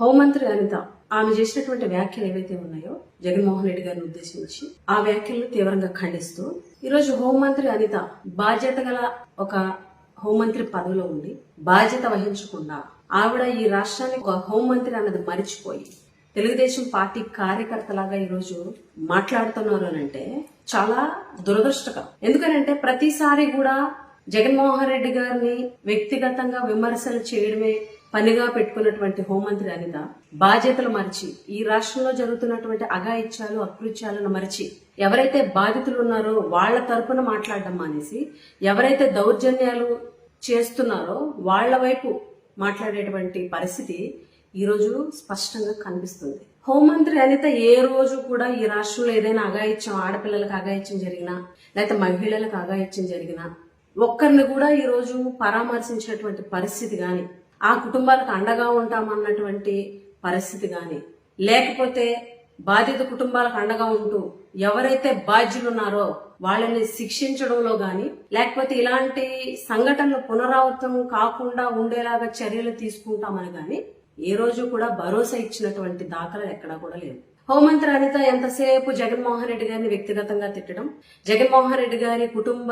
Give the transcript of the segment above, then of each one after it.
హోంమంత్రి అనిత ఆమె చేసినటువంటి వ్యాఖ్యలు ఏవైతే ఉన్నాయో జగన్మోహన్ రెడ్డి గారిని ఉద్దేశించి ఆ వ్యాఖ్యలను తీవ్రంగా ఖండిస్తూ ఈరోజు హోంమంత్రి అనిత బాధ్యత గల ఒక హోంమంత్రి పదవిలో ఉండి బాధ్యత వహించకుండా ఆవిడ ఈ రాష్ట్రానికి ఒక హోంమంత్రి అన్నది మరిచిపోయి తెలుగుదేశం పార్టీ కార్యకర్తలాగా ఈరోజు మాట్లాడుతున్నారు అని అంటే చాలా దురదృష్టకరం. ఎందుకనంటే ప్రతిసారి కూడా జగన్మోహన్ రెడ్డి గారిని వ్యక్తిగతంగా విమర్శలు చేయడమే పనిగా పెట్టుకున్నటువంటి హోంమంత్రి అనిత బాధ్యతలు మరిచి ఈ రాష్ట్రంలో జరుగుతున్నటువంటి అఘాయిత్యాలు అకృత్యాలను మరిచి ఎవరైతే బాధితులు ఉన్నారో వాళ్ళ తరపున మాట్లాడడం మానేసి ఎవరైతే దౌర్జన్యాలు చేస్తున్నారో వాళ్ళ వైపు మాట్లాడేటువంటి పరిస్థితి ఈరోజు స్పష్టంగా కనిపిస్తుంది. హోంమంత్రి అనిత ఏ రోజు కూడా ఈ రాష్ట్రంలో ఏదైనా అఘాయిత్యం ఆడపిల్లలకు అగాయిత్యం జరిగినా లేకపోతే మహిళలకు అగాయిత్యం జరిగినా ఒక్కరిని కూడా ఈ రోజు పరామర్శించినటువంటి పరిస్థితి కానీ ఆ కుటుంబాలకు అండగా ఉంటామన్నటువంటి పరిస్థితి కానీ లేకపోతే బాధిత కుటుంబాలకు అండగా ఉంటూ ఎవరైతే బాధ్యులు ఉన్నారో వాళ్ళని శిక్షించడంలో గాని లేకపోతే ఇలాంటి సంఘటనలు పునరావృతం కాకుండా ఉండేలాగా చర్యలు తీసుకుంటామని గాని ఏ రోజు కూడా భరోసా ఇచ్చినటువంటి దాఖలు ఎక్కడా కూడా లేవు. హోంమంత్రి అనిత ఎంతసేపు జగన్మోహన్ రెడ్డి గారిని వ్యక్తిగతంగా తిట్టడం జగన్మోహన్ రెడ్డి గారి కుటుంబ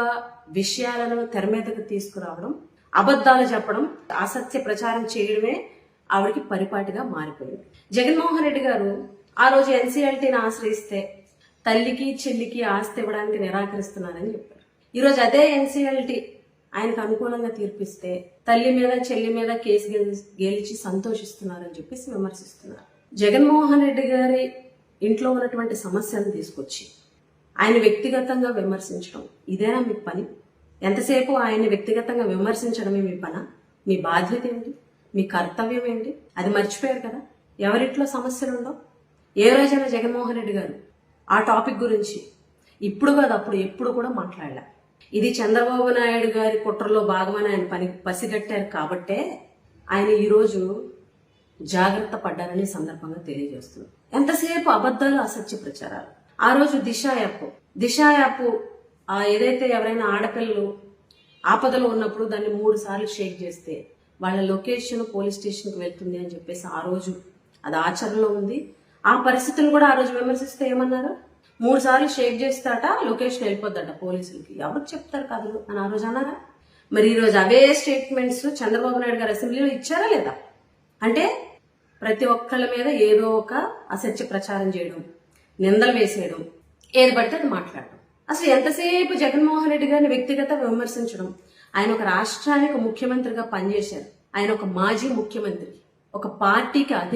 విషయాలను తెర మీదకు తీసుకురావడం అబద్ధాలు చెప్పడం అసత్య ప్రచారం చేయడమే ఆవిడకి పరిపాటిగా మారిపోయింది. జగన్మోహన్ రెడ్డి గారు ఆ రోజు ఎన్సీఎల్టీని ఆశ్రయిస్తే తల్లికి చెల్లికి ఆస్తి ఇవ్వడానికి నిరాకరిస్తున్నారని చెప్పారు. ఈరోజు అదే ఎన్సీఎల్టీ ఆయనకు అనుకూలంగా తీర్పిస్తే తల్లి మీద చెల్లి మీద కేసు గెలి- గెలిచి సంతోషిస్తున్నారని చెప్పేసి విమర్శిస్తున్నారు. జగన్మోహన్ రెడ్డి గారి ఇంట్లో ఉన్నటువంటి సమస్యలను తీసుకొచ్చి ఆయన వ్యక్తిగతంగా విమర్శించడం ఇదేనా మీ పని? ఎంతసేపు ఆయన్ని వ్యక్తిగతంగా విమర్శించడమే మీ పన? మీ బాధ్యత ఏంటి? మీ కర్తవ్యం ఏంటి? అది మర్చిపోయారు కదా? ఎవరింట్లో సమస్యలు ఉండవు ఏ రోజైనా జగన్మోహన్ రెడ్డి గారు ఆ టాపిక్ గురించి ఇప్పుడు కాదు అప్పుడు ఎప్పుడు కూడా మాట్లాడలే. ఇది చంద్రబాబు నాయుడు గారి కుట్రలో భాగమని ఆయన పని పసిగట్టారు కాబట్టే ఆయన ఈరోజు జాగ్రత్త పడ్డారని సందర్భంగా తెలియజేస్తుంది ఎంతసేపు అబద్ధాలు అసత్య ప్రచారాలు? ఆ రోజు దిశ యాప్ దిశ యాప్ ఏదైతే ఎవరైనా ఆడపిల్లలు ఆపదలో ఉన్నప్పుడు దాన్ని మూడు సార్లు షేక్ చేస్తే వాళ్ళ లొకేషన్ పోలీస్ స్టేషన్కి వెళ్తుంది అని చెప్పేసి ఆ రోజు అది ఆచరణలో ఉంది. ఆ పరిస్థితులు కూడా ఆ రోజు విమర్శిస్తే ఏమన్నారు? మూడు సార్లు షేక్ చేస్తాట లొకేషన్ వెళ్ళిపోద్దట పోలీసులకి. ఎవరు చెప్తారు కథలు? అని ఆ రోజు అన్నారా? మరి ఈరోజు అవే స్టేట్మెంట్స్ చంద్రబాబు నాయుడు గారు అసెంబ్లీలో ఇచ్చారా లేదా? అంటే ప్రతి ఒక్కళ్ళ మీద ఏదో ఒక అసత్య ప్రచారం చేయడం నిందలు వేసేయడం ఏది పడితే అది మాట్లాడడం. అసలు ఎంతసేపు జగన్మోహన్ రెడ్డి గారిని వ్యక్తిగత విమర్శించడం? ఆయన ఒక రాష్ట్రానికి ముఖ్యమంత్రిగా పనిచేశారు. ఆయన ఒక మాజీ ముఖ్యమంత్రి. ఒక పార్టీకి అధి